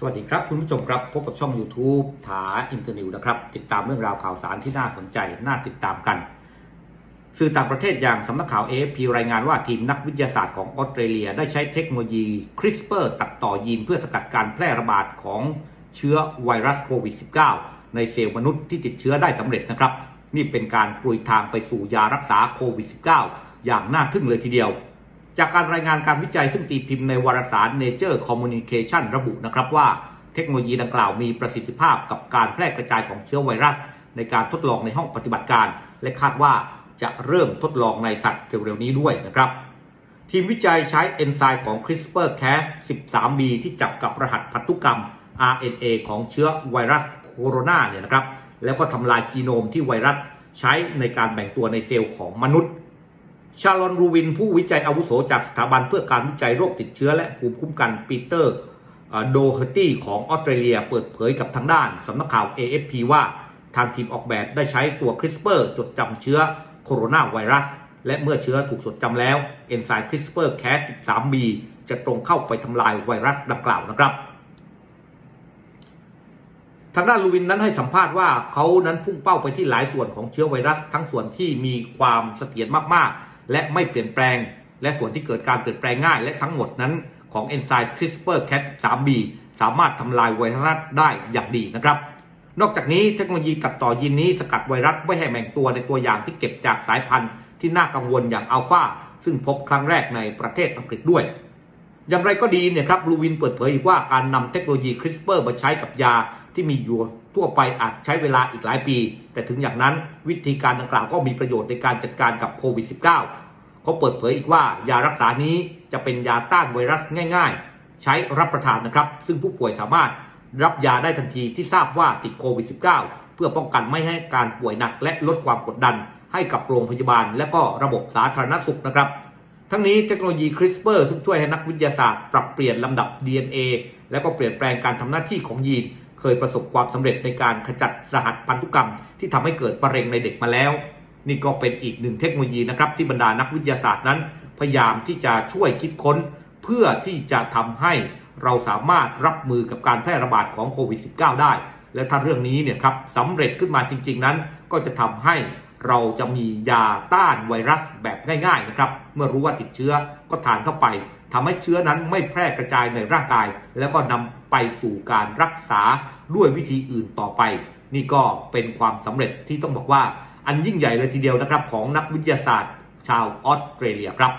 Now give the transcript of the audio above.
สวัสดีครับคุณผู้ชมครับ พบกับช่อง YouTube ถาอินเตอร์นิวนะครับ ติดตามเรื่องราวข่าวสารที่น่าสนใจ น่าติดตามกัน สื่อต่างประเทศอย่างสำนักข่าว AFP รายงานว่าทีมนักวิทยาศาสตร์ของออสเตรเลีย ได้ใช้เทคโนโลยี CRISPR ตัดต่อยีนเพื่อสกัดการแพร่ระบาดของเชื้อไวรัสโควิด -19 ในเซลล์มนุษย์ที่ติดเชื้อได้สำเร็จนะครับ นี่เป็นการปลุยทางไปสู่ยารักษาโควิด -19 อย่างน่าทึ่งเลยทีเดียว จากการรายงานการวิจัยซึ่งตีพิมพ์ในวารสาร Nature Communication ระบุนะครับว่าเทคโนโลยีดังกล่าวมีประสิทธิภาพกับการแพร่กระจายของเชื้อไวรัส ในการทดลองในห้องปฏิบัติการ และคาดว่าจะเริ่มทดลองในสัตว์เร็วๆนี้ด้วยนะครับ ทีมวิจัยใช้เอนไซม์ของ CRISPR-Cas 13b ที่จับกับรหัสพันธุกรรม RNA ของเชื้อไวรัสโคโรนาเนี่ยนะครับแล้วก็ทำลายจีโนมที่ไวรัสใช้ในการแบ่งตัวในเซลล์ของมนุษย์ ชาลอนรูวินผู้วิจัยอาวุโสจากสถาบันเพื่อการวิจัยโรคติดเชื้อและภูมิคุ้มกันปีเตอร์โดเฮตี้ของออสเตรเลียเปิดเผยกับทางด้านสำนักข่าว AFP ว่าทางทีมออกแบบได้ใช้ตัว CRISPR จดจำเชื้อโคโรนาไวรัส และเมื่อเชื้อถูกจดจำแล้วเอนไซม์ CRISPR-Cas13b จะตรงเข้าไปทำลายไวรัสดังกล่าวนะครับ ทางด้านลูวินนั้นให้สัมภาษณ์ว่าเขานั้นพุ่งเป้าไปที่หลายส่วนของเชื้อไวรัส ทั้งส่วนที่มีความเสถียรมากๆ และไม่เปลี่ยนแปลง และส่วนที่เกิดการเปลี่ยนแปลงง่าย และทั้งหมดนั้นของเอนไซม์ CRISPR-Cas3b สามารถทำลายไวรัสได้อย่างดีนะครับนอกจากนี้เทคโนโลยีตัดต่อยีนนี้สกัดไวรัสไม่ให้แบ่งตัวในตัวอย่างที่เก็บจากสายพันธุ์ที่น่ากังวลอย่างอัลฟาซึ่งพบครั้งแรกในประเทศอังกฤษด้วย อย่างไรก็ดีเนี่ยครับลูวินเปิดเผยอีกว่าการนำเทคโนโลยี CRISPR มาใช้กับยา ที่มีอยู่ทั่วไปอาจใช้เวลาอีกหลายปี แต่ถึงอย่างนั้นวิธีการดังกล่าวก็มีประโยชน์ในการจัดการกับโควิด -19 เขาเปิดเผยอีกว่ายารักษานี้จะเป็นยาต้านไวรัสง่าย ๆ ใช้รับประทานนะครับ ซึ่งผู้ป่วยสามารถรับยาได้ทันทีที่ทราบว่าติดโควิด -19 เพื่อป้องกันไม่ให้การป่วยหนักและลดความกดดัน ให้กับโรงพยาบาล และก็ระบบสาธารณสุขนะครับ ทั้งนี้เทคโนโลยี CRISPR ซึ่งช่วยให้นักวิทยาศาสตร์ ปรับเปลี่ยนลำดับ DNA และก็เปลี่ยนแปลงการทำหน้าที่ของยีน เคยประสบความสำเร็จในการขจัดรหัสพันธุกรรม ที่ทำให้เกิดมะเร็งในเด็กมาแล้ว นี่ก็เป็นอีกหนึ่งเทคโนโลยีนะครับที่บรรดานักวิทยาศาสตร์นั้น พยายามที่จะช่วยคิดค้น เพื่อที่จะทำให้เราสามารถรับมือกับการแพร่ระบาดของโควิด -19 ได้ และถ้าเรื่องนี้เนี่ยครับสำเร็จขึ้นมาจริง ๆ นั้น ก็จะทำให้ เราจะมียาต้านไวรัสแบบง่ายๆนะครับ เมื่อรู้ว่าติดเชื้อก็ทานเข้าไปทำให้เชื้อนั้นไม่แพร่กระจายในร่างกาย แล้วก็นำไปสู่การรักษาด้วยวิธีอื่นต่อไป นี่ก็เป็นความสำเร็จที่ต้องบอกว่าอันยิ่งใหญ่เลยทีเดียวนะครับ ของนักวิทยาศาสตร์ ชาวออสเตรเลียครับ